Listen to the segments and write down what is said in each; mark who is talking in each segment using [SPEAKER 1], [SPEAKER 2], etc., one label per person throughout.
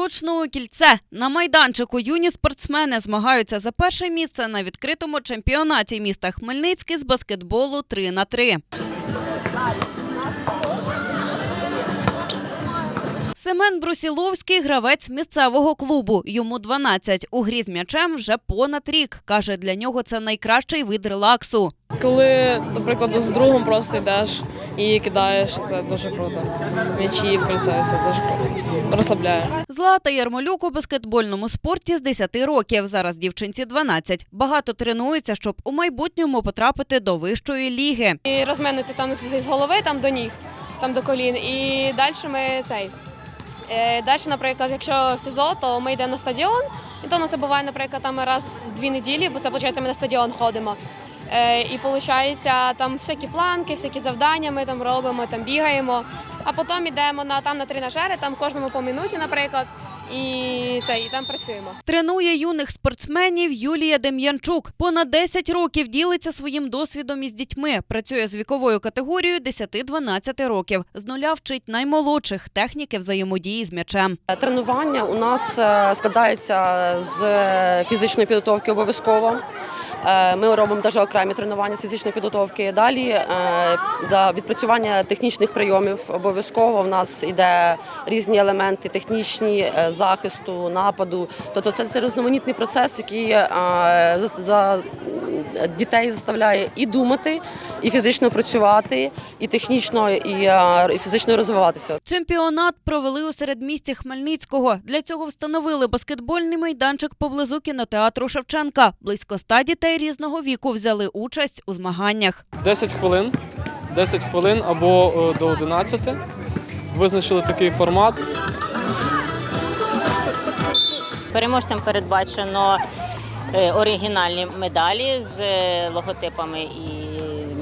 [SPEAKER 1] Точно кільця на майданчику юні спортсмени змагаються за перше місце на відкритому чемпіонаті міста Хмельницький з баскетболу 3 на 3 Семен Брусіловський гравець місцевого клубу. Йому 12. У грі з м'ячем вже понад рік. Каже, для нього це найкращий вид релаксу.
[SPEAKER 2] Коли, наприклад, з другом просто йдеш і кидаєш, це дуже круто. М'ячі в дуже круто. Розслабляє.
[SPEAKER 1] Злата Ярмолюк у баскетбольному спорті з 10 років. Зараз дівчинці 12. Багато тренується, щоб у майбутньому потрапити до вищої ліги.
[SPEAKER 3] І розминуться там з голови, там до ніг, там до колін. І далі ми цей. Далі, наприклад, якщо фізо, то ми йдемо на стадіон. І то це буває, наприклад, там раз в дві неділі, бо це виходить, ми на стадіон ходимо. Е, І виходить, там всякі планки, всякі завдання ми там робимо, там бігаємо. А потім йдемо на там на тренажери, там кожному по минуті, наприклад, і це, і там працюємо.
[SPEAKER 1] Тренує юних спортсменів Юлія Дем'янчук. Понад 10 років ділиться своїм досвідом із дітьми. Працює з віковою категорією 10-12 років. З нуля вчить наймолодших техніки взаємодії з м'ячем.
[SPEAKER 4] Тренування у нас е, складається з е, фізичної підготовки обов'язково. Е, Ми робимо теж окремі тренування з фізичної підготовки. Далі за для відпрацювання технічних прийомів обов'язково в нас йде різні елементи технічні е, захисту, нападу. Тобто це, різноманітний процес, який е, за, за дітей заставляє і думати, і фізично працювати, і технічно, і, е, і фізично розвиватися.
[SPEAKER 1] Чемпіонат провели у середмісті Хмельницького. Для цього встановили баскетбольний майданчик поблизу кінотеатру Шевченка. Близько ста дітей різного віку взяли участь у змаганнях.
[SPEAKER 5] 10 хвилин, 10 хвилин або е, до 11. Визначили такий формат.
[SPEAKER 6] Переможцям передбачено оригінальні медалі з е, логотипами і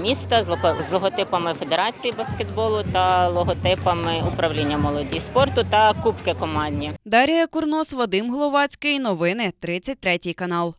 [SPEAKER 6] міста, з лого- з логотипами Федерації баскетболу та логотипами управління молоді спорту та кубки командні.
[SPEAKER 1] Дарія Курнос, Вадим Гловацький. Новини 33 канал.